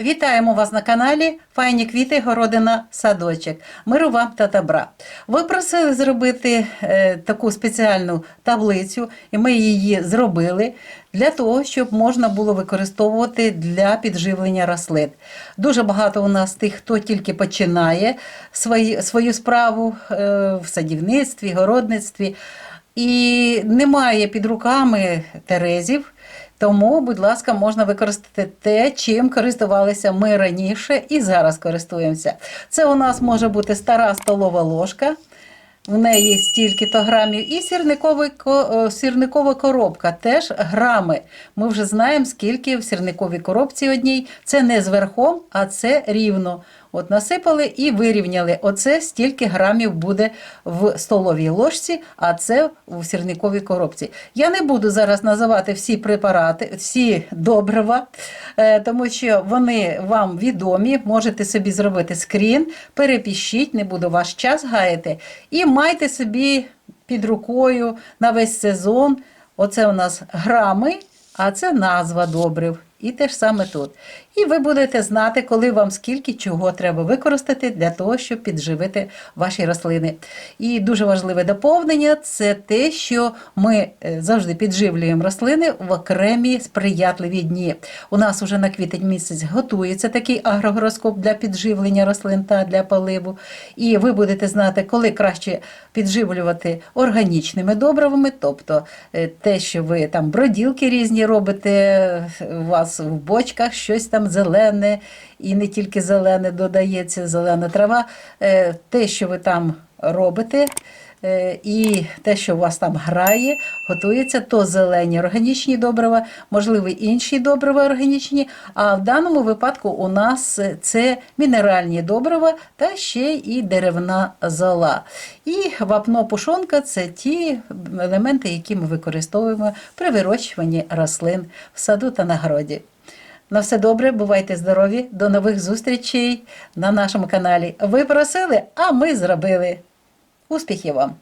Вітаємо вас на каналі Файні квіти, городина, садочок. Миру вам та добра. Ви просили зробити е, таку спеціальну таблицю, і ми її зробили для того, щоб можна було використовувати для підживлення рослин. Дуже багато у нас тих, хто тільки починає свої, свою справу е, в садівництві, городництві, і немає під руками терезів. Тому, будь ласка, можна використати те, чим користувалися ми раніше і зараз користуємося. Це у нас може бути стара столова ложка. В неї стільки-то грамів, і е, сірникова коробка теж грами. Ми вже знаємо, скільки в сірниковій коробці одній. Це не зверхом, а це рівно. От насипали і вирівняли. Оце стільки грамів буде в столовій ложці, а це в сірниковій коробці. Я не буду зараз називати всі препарати, всі добрива, е, тому що вони вам відомі. Можете собі зробити скрін, перепишіть, не буду ваш час гаяти. І майте собі під рукою на весь сезон. Оце у нас грами, а це назва добрив. І те ж саме тут. І ви будете знати, коли вам скільки чого треба використати для того, щоб підживити ваші рослини. І дуже важливе доповнення це те, що ми е, завжди підживлюємо рослини в окремі сприятливі дні. У нас уже на квітень місяць готується такий агрогороскоп для підживлення рослин та для поливу. І ви будете знати, коли краще підживлювати органічними добривами, тобто е, те, що ви там броділки різні робите, е, у вас в бочках щось там зелене, і не тільки зелене додається, зелена трава, Е, те, що ви там робите. Е, І те, що у вас там грає, готується, то зелені органічні добрива, можливо, інші добрива органічні. А в даному випадку у нас це мінеральні добрива та ще і деревна зола. І вапно-пушонка це ті елементи, які ми використовуємо при вирощуванні рослин в саду та на городі. На все добре, бувайте здорові, до нових зустрічей на нашому каналі. Ви просили, а ми зробили. Успіхів вам!